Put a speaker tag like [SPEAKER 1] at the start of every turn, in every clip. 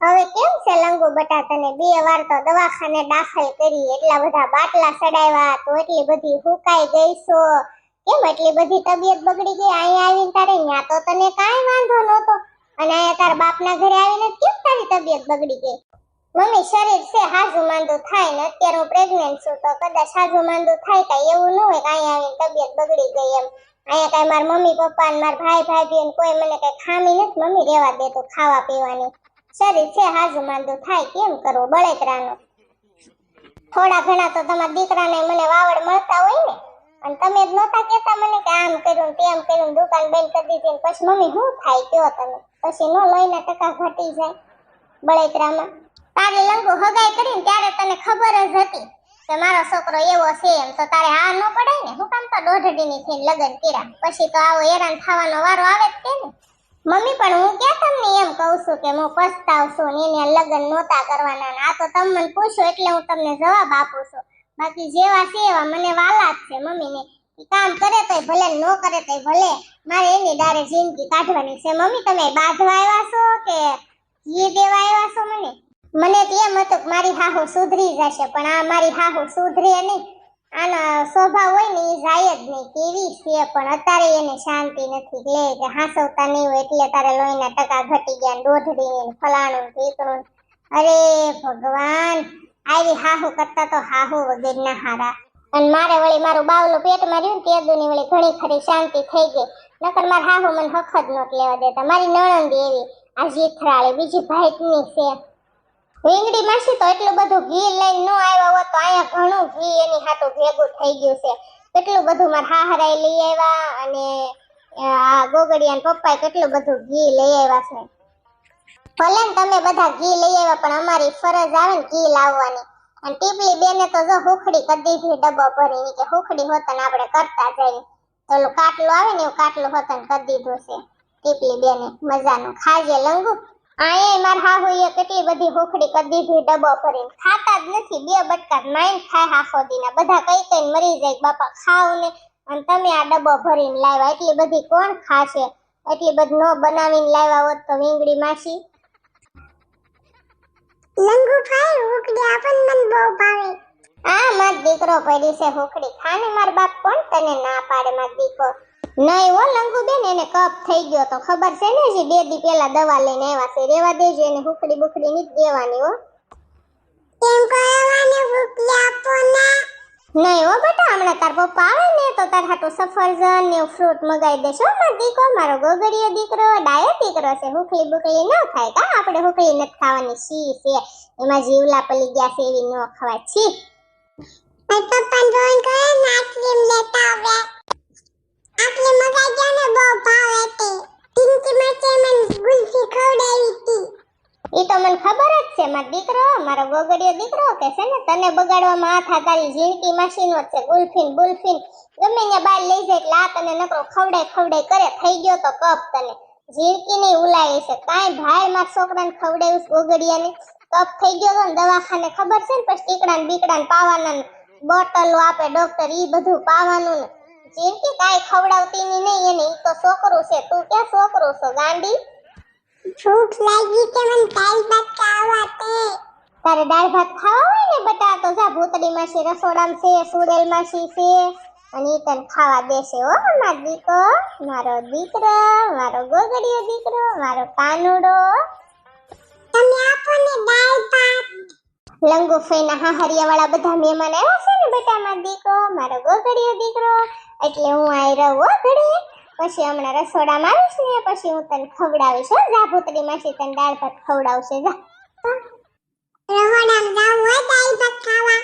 [SPEAKER 1] હવે કેમ છે લંગુ બટા તને બે વાર તો દવાખાને દાખલ કરી? એટલા બધા બાટલા સડાવ્યા તો એટલી બધી હુકાઈ ગઈ છો. કેમ એટલી બધી તબિયત બગડી ગઈ? અહીંયા આવીને તારે ન્યા તો તને કાંઈ વાંધો નહોતો. અને અહીંયા તાર બાપના ઘરે આવીને કેમ તારી તબિયત બગડી ગઈ? મમ્મી, શરીર છે હાજુ માંદું થાય ને અત્યારે હું પ્રેગ્નન્ટ છું તો કદાચ હાજુ માંદું થાય કાંઈ એવું ન હોય કે અહીંયા આવીને તબિયત બગડી ગઈ એમ. અહીંયા કાંઈ મારા મમ્મી પપ્પા ને મારા ભાઈ ભાભી કોઈ મને કઈ ખામી નથી. મમ્મી રહેવા દેતું ખાવા પીવાની શરીર છે હાજુ માંદું થાય, કેમ કરવું? બળેતરાનું. થોડા ઘણા તો તમારા દીકરાને મને વાવડ મળતા હોય ને, અને તમે જ નહોતા કહેતા મને કે આમ કર્યું તેમ કર્યું દુકાન બંધ કરી દીધી પછી મમ્મી શું થાય કયો તમે પછી નો લઈને ટકા ઘટી જાય બળેતરામાં. તારે લંગુ હગાઈ કરીને ત્યારે તને ખબર જ હતી કે મારો છોકરો એવો છે એમ. તો તારે હા ન પડાય ને? હું કામ તો દોઢડીની થઈને લગ્ન કર્યા. પછી તો આવો હેરાન થવાનો વારો આવે જ તે ને. મમ્મી, પણ હું ક્યાં તમને એમ કહું છું કે હું પસ્તાવ છું ને એને લગ્ન નહોતા કરવાના આ તો તમે મને પૂછો એટલે હું તમને જવાબ આપું છું. બાકી જેવા છે એવા મને વાલા જ છે મમ્મીને કામ કરે તોય ભલે ન કરે તોય ભલે. મારે એની દારે જિંદગી કાઢવાની છે. મમ્મી, તમે બાંધવા આવ્યા છો કે ઘી દેવા આવ્યા છો મને? મને તો એમ હતું કે મારી હાહુ સુધરી જશે, પણ આ મારી હાહુ સુધરે નહીં. આનો સ્વભાવ હોય ને એ જાય નહીં. કેવી છે, પણ અત્યારે એને શાંતિ નથી. લે કે હાંસવતા નહીં હોય એટલે તારે લોહીના ટકા ઘટી ગયા દોઢડી ફલાણું ઢીકણું અરે ભગવાન, આવી હાહુ કરતા તો હાહુ વગરના હારા. અને મારે વળી મારું બાવલું પેટમાં રહ્યું તે દુની વળી ઘણી ખરી શાંતિ થઈ ગઈ. નકર મારા હાહુ મને હખ જ નહોત લેવા દેતા. મારી નણંદ એવી, આ જીથરાળી, બીજી ભાઈની છે. રીંગડી માસી તો એટલું બધું ઘી લઈને ન આવ્યા હોત તો અહીંયા ઘણું ઘી એની હાટું ભેગું થઈ ગયું છે. કેટલું બધું મારા હાહરાએ લઈ આવ્યા અને આ ગોગડિયા પપ્પાએ કેટલું બધું ઘી લઈ આવ્યા છે. ભલે તમે બધા ઘી લઈ આવ્યા પણ અમારી ફરજ આવે ને ઘી લાવવાની. અને ટીપલી બેને તો જો હુખડી કરી દીધી ડબ્બો ભરીને કે હુખડી હોત ને આપણે કરતા જઈએ. તો ઓલું કાટલું આવે ને એવું કાટલું હોત ને કરી દીધું છે. ટીપલી બેને મજાનું. ખાજે લંગુ. આયે માર હાહુએ કેટલી બધી હુખડી કરી દીધી ડબ્બો ભરીને. ખાતા જ નથી બે બટકા માઈન ખાય હાખો દીના બધા કઈ કઈ મરી જાય બાપા ખાવ ને. અને તમે આ ડબ્બો ભરીને લાવ્યા એટલી બધી કોણ ખાશે? એટલી બધી નો બનાવીને લાવ્યા હોત તો વીંગડી માસી. લંગુ ખાય હુકડી આપણ મન બહુ ભાવે. આ માર દીકરો પડી છે હોકડી ખાને માર બાપ કોણ તને ના પાડે માર દીકરો? નહીં હો લંગુ બેન એને કપ થઈ ગયો તો ખબર છે ને હજી? બે દી પહેલા દવા લઈને આવ્યા છે. રેવા દેજો એને હુકડી બુકડી ની દેવાની હો. કેમ કરવાને હુકડી આપો ના. નહીં હો બેટા હમણાં તાર પપ્પા આવે ને તો તાર હાટો સફરજન ને ફ્રૂટ મગાવી દેશો મારો દીકરો મારો ગોગડીયો દીકરો ડાયો દીકરો છે. હુકલી બુકલી ન ખાય. કા આપણે હુકલી નથી ખાવાની. સી છે? એમાં જીવલા પલી ગયા છે એવી ન ખવાય. છી. પપ્પા જોઈન કરે ને આઈસ્ક્રીમ લેતા આવે આટલે મગાઈ ગયા ને બહુ ભાવે તે પિંકી માટે મને ગુલ્ફી ખવડાવી હતી એ તો મને ખબર જ છે મારો દીકરો મારો ગોગડિયો છે ને, તને બગાડવામાં હાથ તારી જીણકી માસીનો છે. ગુલ્ફીન બુલ્ફીન ગમે ને બહાર લઈ જાય એટલે આ તને નકરો ખવડે ખવડે કરે. થઈ ગયો તો કપ તને. જીણકી ની ઉલાય છે. કાંઈ ભાઈ, મારા છોકરાને ખવડાવ્યું ગોગડિયાને કપ થઈ ગયો તો દવાખાને ખબર છે ને, પછી ટીકડા બીકડા પાવાના બોટલો આપે ડોક્ટર, ઈ બધું પાવાનું ને જીણકી કાંઈ ખવડાવતી નહીં એને, ઈ તો છોકરું છે. તું ક્યાં છોકરું છો, ગાંડી? ભૂખ લાગી કે મને ભાત ખાવા તે તારે દાળ ભાત ખાવા હોય ને બટા, તો જા ભૂતડી માસી રસોડામાં છે સુરેલ માસી છે, અને એ તને ખાવા દેશે હો મારો દીકો મારો દીકરો, મારો ગોગડીયો દીકરો, મારો કાનુડો. તમે આપો દાળ ભાત. લંગુ ફઈના હાહરિયા વાળા બધા મહેમાન આવ્યા છે ને બેટા, મારો દીકો મારો ગોગડીયો દીકરો. એટલે હું આઈ રહું હો ઘડી પછી હમણાં રસોડામાં આવીશ ને, પછી હું તને ખવડાવીશ હો. જા ભૂતડી માસી તને દાળ ભાત ખવડાવશે, જા રસોડામાં જાવું હોય દાળ ભાત ખાવા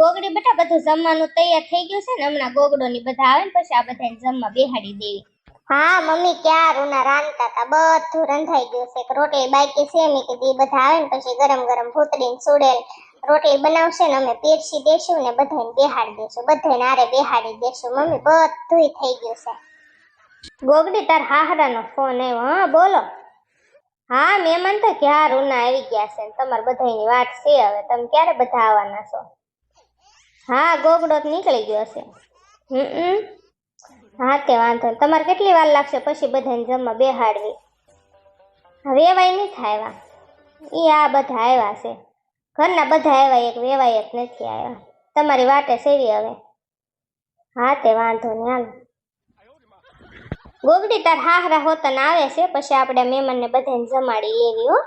[SPEAKER 2] ગોગડી બેટા બધું જમવાનું તૈયાર થઈ ગયું છે ને હમણાં ગોગડો ની બધા આવે ને પછી આ બધાને જમવા બેહાડી દેવી.
[SPEAKER 1] હા મમ્મી ક્યાં? રૂના રાંધતા હતા બધું રંધાઈ ગયું છે. કે રોટલી બાકી છે મેં કીધી બધા આવે ને પછી ગરમ ગરમ ભૂતડીને સુડેલ રોટલી બનાવશે ને અમે પીરસી દેશું ને બધાને બેહાડી દેશું. બધાને આરે બેહાડી દેશું. મમ્મી બધુંય થઈ ગયું છે.
[SPEAKER 2] ગોગડી તાર હાહરાનો ફોન આવ્યો હા બોલો. હા મહેમાન તો ક્યાં? રૂના આવી ગયા છે ને તમારે બધાની વાત છે હવે. તમે ક્યારે બધા આવવાના છો? હા ગોગડો નીકળી ગયો હશે. હમ હા તે વાંધો તમારે કેટલી વાર લાગશે પછી બધાને જમવા બેહાડવી? વેવાય નહીં થાય એ આ બધા આવ્યા છે. ઘરના બધા આવ્યા એક વેવાય જ નથી આવ્યા. તમારી વાટે સેવી હવે. હા તે વાંધો નહીં હાલો. ગોગડી તાર હાહરા હોતન આવે છે પછી આપણે મહેમાનને બધાને જમાડી એવી હો.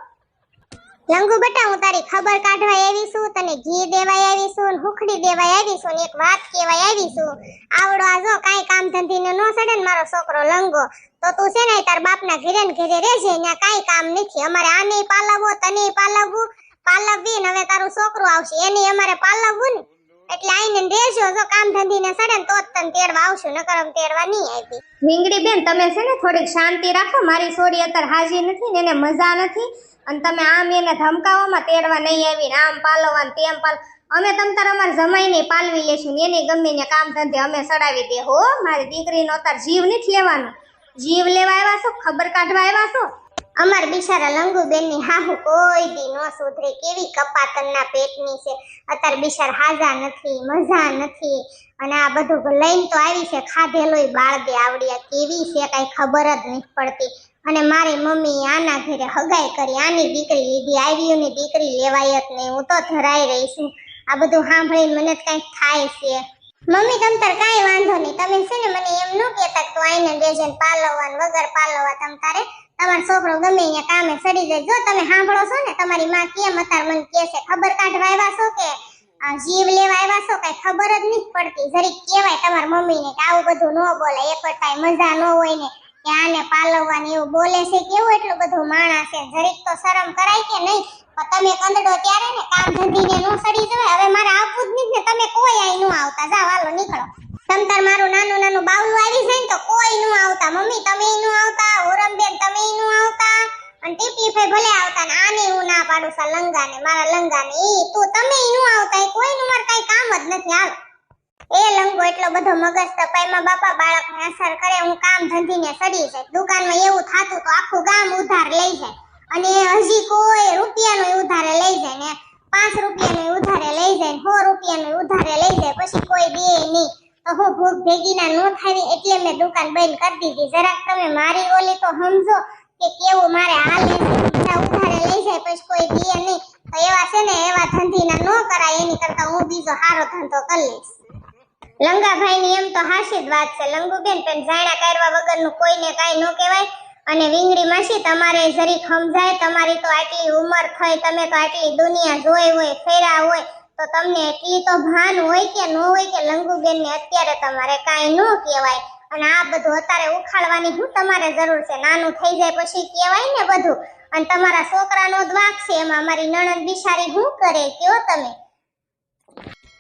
[SPEAKER 1] લંગુ બેટા તારી ખબર કાઢવા આવી છું, તને ઘી દેવાય આવી છું હુખડી દેવાય આવી છું, ને એક વાત કહેવાય આવી છું. આવડો આ જો કાંઈ કામ ધંધીને નો સડે ને મારો છોકરો લંગો, તો તું છે ને તાર બાપના ઘરે ને ઘરે રહેજે ત્યાં કાંઈ કામ નથી. અમારે આને પાલવવો, તને પાલવવું, પાલવવી ને હવે તારું છોકરું આવશે, એને અમારે પાલવવું ને. એટલે આઈને ને રહેજો, જો કામ સડે ને તો જ તને તેડવા આવશું, નકર આમ તેડવા નહીં આવી.
[SPEAKER 2] વીંગડી બેન, તમે છે ને થોડીક શાંતિ રાખો, મારી છોડી અત્યારે હાજી નથી ને એને મજા નથી. અને તમે આમ એને ધમકાવવામાં તેડવા નહીં આવી ને આમ પાલવવા તેમ પાલ. અમે તમ તાર અમારા જમાઈને પાલવી લેશું ને એની ગમે ને કામ ધંધે અમે સડાવી દે. હો, મારી દીકરીનો અત્યારે જીવ નથી લેવાનો. જીવ લેવા આવ્યા છો? ખબર કાઢવા આવ્યા છો?
[SPEAKER 1] અમાર બિચારા લંગુબેનની હાહુ કોઈ દી નો સુધરે. કેવી કપાતનના પેટની છે. અત્યારે બિચાર હાજા નથી, મજા નથી. અને આ બધું લઈને તો આવી છે ખાધેલોય બાળ દે આવડિયા. કેવી છે કઈ ખબર જ નથી પડતી. અને મારી મમ્મી આના ઘરે હગાઈ કરી, આની દીકરી લીધી આવ્યુંની દીકરી લેવાય જ નહીં. હું તો ધરાઈ રહી છું. આ બધું સાંભળીને મને જ કંઈક થાય છે. મમ્મી, તમ તાર કાંઈ વાંધો નહીં. તમે છે ને મને એમ ન કહેતા કે આઈને દેજે ને પાલવવા વગર પાલવવા. તમ તારે તમારો છોકરો ગમે અહીંયા કામે સડી જાય. જો તમે સાંભળો છો ને, તમારી માં કેમ અત્યારે મને કહે છે, ખબર કાઢવા આવ્યા છો કે જીવ લેવા આવ્યા છો? કઈ ખબર જ નથી પડતી. જરીક કહેવાય તમારા મમ્મીને કે આવું બધું ન બોલે. એક વાર કાંઈ મજા ન હોય ને, કે આને પાલવવાની એવું બોલે છે કેવું એટલું બધું માણસ છે. જરીક તો શરમ કરાય કે નહીં, પણ તમે કંદડો ત્યારે ને કામ ધંધીને ન સડી જવાય. હવે મારે આવવું જ નહીં ને, તમે કોઈ આઈ નો આવતા. જાવ હાલો, નીકળો. તમ મારું નાનું નાનું બાવલું આવી જાય ને તો કોઈ નો આવતા. મમ્મી, તમે નું આવતા? ઓરમબેન, તમે નું આવતા? અને ટીપી ભાઈ ભલે આવતા ને આને હું ના પાડું સા લંગાને, મારા લંગાને. ઈ તું તમે નું આવતા કોઈ નું મારે કઈ કામ જ નથી. હાલો. એ લંગો એટલો બધો મગજ તપાઈમાં બાપા બાળકને અસર કરે, હું કામ ધંધીને સડી જાય. દુકાનમાં એવું થાતું તો આખું ગામ ઉધાર લઈ જાય. અને હજી કોઈ રૂપિયાનો ઉધારે લઈ જાય ને. પાંચ રૂપિયાનો ઉધારે લઈ જાય ને સો રૂપિયાનો ઉધારે લઈ જાય. પછી કોઈ દે નહીં. તો હું ભૂખ ભેગી ના નો થાવી એટલે મેં દુકાન બંધ કરી દીધી. જરાક તમે મારી ઓલી તો સમજો કે કેવું મારે હાલ ઉધારે લઈ જાય, પછી કોઈ દે નહીં. તો એવા છે ને, એવા ધંધીના નો કરાય, એની કરતા હું બીજો સારો ધંધો કરી લઈશ. લંગાભાઈ ની એમ તો હાસી જ વાત છે. લંગુબેન પણ જાણ્યા કરવા વગરનું કોઈને કઈ નો કહેવાય. અને વિંગડી માસી તમારે જરીક સમજાય, તમારી તો આટલી ઉંમર થઈ, તમે તો આટલી દુનિયા જોઈ હોય, ફેરા હોય તો તમને એટલી તો ભાન હોય કે ન હોય કે લંગુબેન ને અત્યારે તમારે કાંઈ ન કહેવાય. અને આ બધું અત્યારે ઉખાડવાની શું તમારે જરૂર છે. નાનું થઈ જાય પછી કહેવાય ને બધું. અને તમારા છોકરાનો જ છે. એમાં મારી નણંદ બિચારી શું કરે કયો તમે?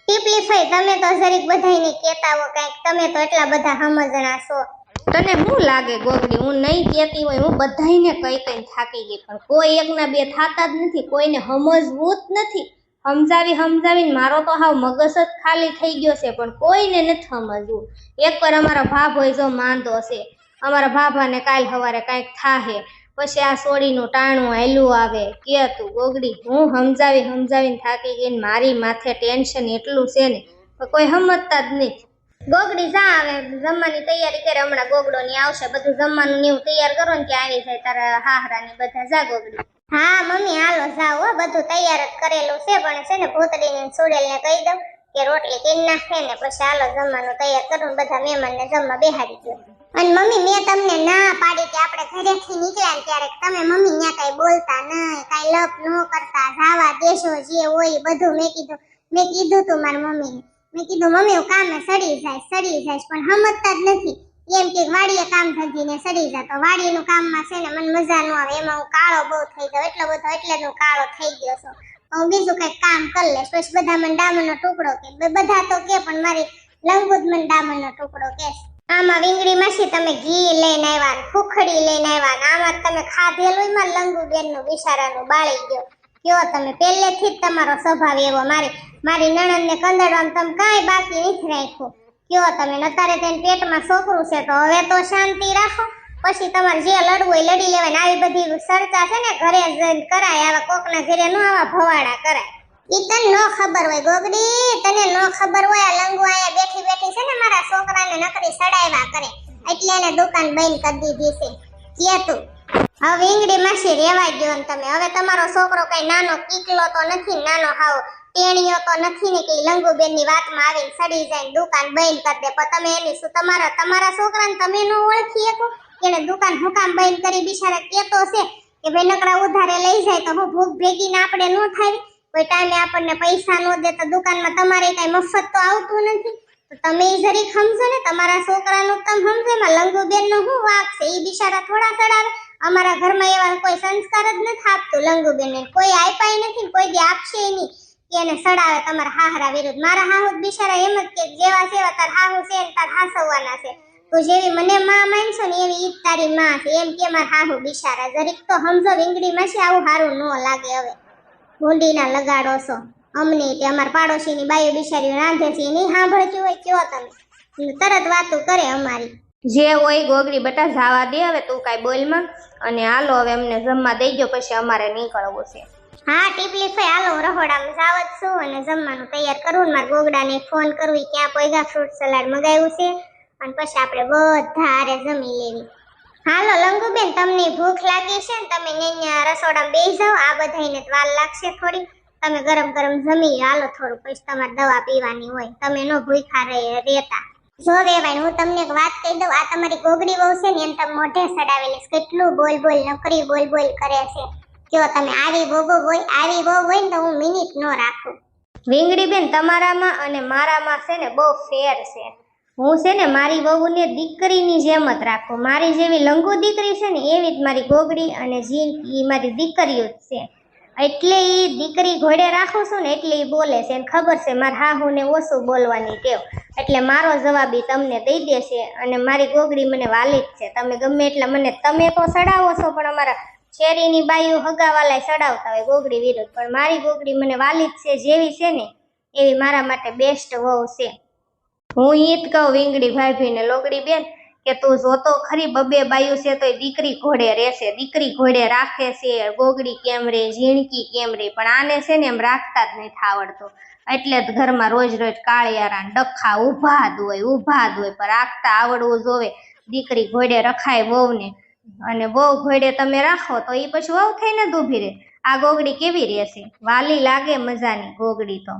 [SPEAKER 1] ટીપલીફાઈ તમે તો જરીક બધાને કહેતા હો કાંઈક. તમે તો એટલા બધા સમજણા છો.
[SPEAKER 2] તને શું લાગે ગોગડી? હું નહીં કહેતી હોય, હું બધાને કઈ કઈ થાકી ગઈ. પણ કોઈ એકના બે થાતા જ નથી, કોઈને સમજવું જ નથી. સમજાવી સમજાવીને મારો તો હાવ મગજ જ ખાલી થઈ ગયો છે, પણ કોઈને નથી સમજવું. એક વાર અમારા ભાભ હોય જો માંદો છે અમારા ભાભાને કાલ સવારે કાંઈક થાહે, પછી આ સોડીનું ટાણું હેલું આવે, કે તું ગોગડી, હું સમજાવી સમજાવીને થાકી ગઈને મારી માથે ટેન્શન એટલું છે ને કોઈ સમજતા જ નહીં. ગોગડી જા આવે જમવાની તૈયારી કરે, હમણાં ગોગડો ની આવશે, બધું જમવાનું ને એવું તૈયાર કરો ને કે આવી જાય તારા હાહરા ને બધા. જા ગોગડી.
[SPEAKER 1] હા, મમ્મી, હાલો, જાઓ, હો, બધું તૈયાર જ કરેલું છે, પણ છે ને ભૂતડીને સુડેલને કહી દઉં કે રોટલી કરી નાખે ને, પછી હાલો, જમવાનું તૈયાર કરું બધા મહેમાનને જમવા બેહાડી દઉં અને મમ્મી, મેં તમને ના પાડી કે આપણે ઘરેથી નીકળ્યા ત્યારે તમે મમ્મી ત્યાં કાંઈ બોલતા નહીં કાંઈ લપ ન કરતા, જાવા દેશો જે હોય બધું મેં કીધું મેં કીધું તું મારી મમ્મીને. મેં કીધું, મમ્મી, હું કામે સડી જાય સડી જાય પણ સમજતા જ નથી. એમ કે વાડીએ કામ થતીને સડી જાય. તો વાડીનું કામમાં છે ને મને મજા ન આવે. એમાં હું કાળો બહુ થઈ ગયો. એટલો બધો એટલે જ હું કાળો થઈ ગયો છું. હું બીજું કંઈક કામ કરી લઈશ. પછી બધા મને ડામરનો ટુકડો કે બધા તો કે, પણ મારી લંગુ મને ડામરનો ટુકડો કે આમાં વિંગડી માસી તમે ઘી લઈને આવ્યા ખુખડી લઈને આવ્યા આમાં તમે ખાધેલું માં લંગુ બેનનું બિચારાનું બાળી ગયો. કયો તમે? પહેલેથી જ તમારો સ્વભાવ એવો. મારી મારી નણંદને કંદડવામાં તમે કાંઈ બાકી નથી રાખ્યું. કયો તમે નતારે તેને પેટમાં છોકરું છે તો હવે તો શાંતિ રાખો. પછી તમારે જે લડવું હોય લડી લેવાય આવી બધી ચર્ચા છે ને, ઘરે જઈને કરાય, આવા કોકના ઘરે નો આવા ભવાડા કરાય. ઈ તને નો ખબર હોય ગોગડી, તને નો ખબર હોય આ લંગુ અહીંયા બેઠી બેઠી છે ને મારા છોકરાને નકરી સડાવ્યા કરે. એટલે એને દુકાન બંધ કરી દીધી છે. કે તું? હવે ઈંગડી માસી રેવા દ્યો ને તમે. હવે તમારો છોકરો કઈ નાનો, કીકલો તો નથી નાનો હાવ. ટેણીયો તો નથી ને કે લંગુબેનની વાતમાં આવીને સડી જાય દુકાન બંધ કરી દે. પણ તમે એની શું, તમારા તમારા છોકરાને તમે નો ઓળખી શકો? એને દુકાન હુકામ બંધ કરી બિચારા કેતો છે કે ભાઈ નકરા ઉધારે લઈ જાય તો હું ભૂખ ભેગી ને આપણે નો થાય. કોઈ ટાઈમે આપણને પૈસા ન દે તો દુકાનમાં તમારે કઈ મફત તો આવતું નથી. તો તમે ઈ જરીક સમજો ને, તમારા છોકરાનું તમે સમજો. એમાં લંગુબેનનું શું વાક છે? એ બિચારા થોડા ચડાવે. અમારા ઘરમાં એવા કોઈ સંસ્કાર જ નથી આપતું લંગુબેન ને કોઈ આપ્યા નથી કોઈ દી આપશે નહીં. એને સડાવે તમારા હાહરા વિરુદ્ધ. મારા હાહુ બિચારા એમ જ કે જેવા છે તાર હાહુ છે ને તાર હાસવવાના છે. તું જેવી મને માં માનશો ને એવી ઈ તારી માં છે. એમ કે મારા હાહુ બિચારા. જરીક તો સમજો વીંગડી માં છે આવું સારું ન લાગે હવે. ભૂંડીના લગાડો છો. અમને તે અમારા પાડોશીની બાયો બિચારીઓ રાંધે છે. નહીં સાંભળતી હોય કયો તમે? તરત વાતો કરે અમારી.
[SPEAKER 2] જે હોય ગોગરી બટા જવા દે હવે તું કાંઈ બોલમાં. અને હાલો હવે અમને જમવા દઈ ગયો પછી અમારે નીકળવું છે.
[SPEAKER 1] હા, ટીપલી ફઈ હાલો, રહોડામાં જાવ જ છું અને જમવાનું તૈયાર કરવું ને મારા ગોગડાને ફોન કરવું ઈ ક્યાં પોઈગા ફ્રૂટ સલાડ મગાવ્યું છે? અને પછી આપણે બધા હારે જમી લેવી. હાલો, લંગુબેન, તમને ભૂખ લાગી છે ને તમે અહીંયા રસોડામાં બેસી જાઓ. આ બધાને વાર લાગશે થોડી. તમે ગરમ ગરમ જમી. હાલો, થોડું પછી તમારે દવા પીવાની હોય. તમે નો ભૂખા રહે, રહેતા. જો વેવાય હું તમને એક વાત કહી દઉં. આ તમારી ગોગડી બહુ છે ને, એમ તમે મોઢે સડાવેલી. કેટલું બોલ બોલ, નકરી બોલ બોલ કરે છે. જો તમે આવી બોબો હોય આવી બહુ હોય ને તો હું મિનિટ ન રાખું.
[SPEAKER 2] વીંગડી બેન તમારામાં અને મારામાં છે ને બહુ ફેર છે. હું છે ને મારી વહુને દીકરીની જેમ જ રાખું. મારી જેવી લંગુ દીકરી છે ને એવી જ મારી ગોગડી અને જીન એ મારી દીકરીઓ જ છે. એટલે એ દીકરી ઘોડે રાખું છું ને એટલે એ બોલે છે અને ખબર છે મારા હાહુને ઓછું બોલવાની ટેવ. એટલે મારો જવાબ એ તમને દઈ દેશે અને મારી ગોગડી મને વાલી જ છે. તમે ગમે એટલે મને તમે તો સડાવો છો, પણ અમારા શેરીની બાયું હગાવાલાય સડાવતા હોય ગોગડી વિરુદ્ધ. પણ મારી ગોગડી મને વાલી જ છે, જેવી છે ને, એવી મારા માટે બેસ્ટ વહુ છે. હું ઈ જ કહું વીંગડી ભાભીને, લોગડી બેન, કે તું જોતો ખરી બબે બાયું છે તોય દીકરી ઘોડે રહેશે, દીકરી ઘોડે રાખે છે, ગોગડી કેમ રે, ઝીણકી કેમ રે, પણ આને છે ને એમ રાખતા જ નથી આવડતું. એટલે જ ઘરમાં રોજ રોજ કાળિયારા ડખા ઊભા જ હોય, ઊભા હોય, પણ રાખતા આવડવું જોવે. દીકરી ઘોડે રખાય વહુને અને વહુ ઘોડે તમે રાખો તો એ પછી વહુ થઈને જ ઊભી રહે આ ગોગડી કેવી રહેશે? વાલી લાગે મજાની ગોગડી તો.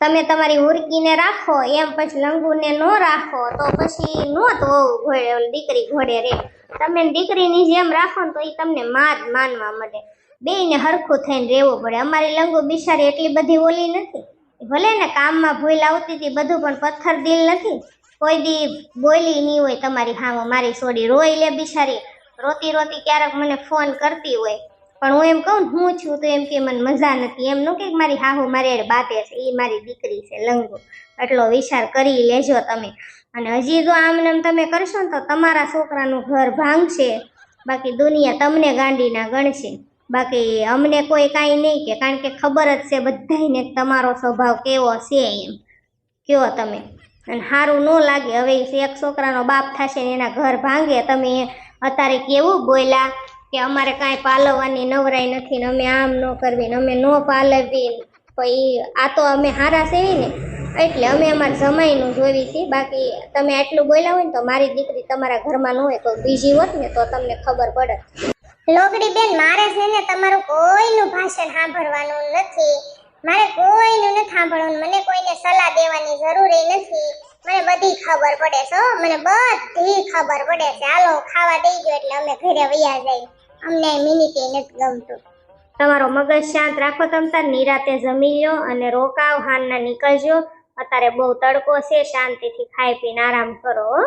[SPEAKER 2] તમે તમારી હુરકીને રાખો, એમ પછી લંગુને ન રાખો તો પછી નો તો ઘોડે દીકરી ઘોડે રે. તમે દીકરીની જેમ રાખો ને તો એ તમને માર માનવા મળે. બેયને હરખું થઈને રહેવું પડે. અમારી લંગુ બિચારી એટલી બધી ઓલી નથી. ભલે ને કામમાં ભૂલ આવતી હતી બધું, પણ પથ્થર દિલ નથી. કોઈ દી બોલી નહીં હોય તમારી હામો, મારી સોડી રોઈ લે બિચારી. રોતી રોતી ક્યારેક મને ફોન કરતી હોય. પણ હું એમ કહું હું છું તો એમ કે મને મજા નથી. એમ ન કે મારી હાહુ મારી એડ બાતે છે. એ મારી દીકરી છે, લંગો. એટલો વિચાર કરી લેજો તમે. અને હજી જો આમને આમ તમે કરશો ને તો તમારા છોકરાનું ઘર ભાંગશે. બાકી દુનિયા તમને ગાંડીના ગણશે. બાકી અમને કોઈ કાંઈ નહીં કે, કારણ કે ખબર જ છે બધાયને તમારો સ્વભાવ કેવો છે એમ. કયો તમે? અને સારું ન લાગે. હવે એક છોકરાનો બાપ થશે ને એના ઘર ભાંગે, તમે અત્યારે કેવું બોલ્યા કે અમારે કાંઈ પાલવવાની નવરાઈ નથી ને અમે આમ ન કરવી ને અમે ન પાલવવી પછી આ તો અમે હારા સેવી ને, એટલે અમે અમારા જમાઈનું જોવી છીએ બાકી તમે આટલું બોલ્યા હોય ને તો મારી દીકરી તમારા ઘરમાં ન હોય તો બીજી હોત ને તો તમને ખબર પડે
[SPEAKER 1] લોકડી બેન, મારે છે ને તમારું કોઈનું ભાષણ સાંભળવાનું નથી. મારે કોઈનું નથી સાંભળવાનું. મને કોઈને સલાહ દેવાની જરૂર નથી. મને બધી ખબર પડે છે મને બધી ખબર પડે છે. હાલો ખાવા દઈ ગયો એટલે અમે ઘરે વયા જઈએ અમને મિનિટે નથી ગમતું.
[SPEAKER 2] તમારો મગજ શાંત રાખો, તમ તાર નિરાતે જમી લો અને રોકાવ હાનના નીકળજો. અત્યારે બહુ તડકો છે, શાંતિથી ખાઈ પીને આરામ કરો, હો.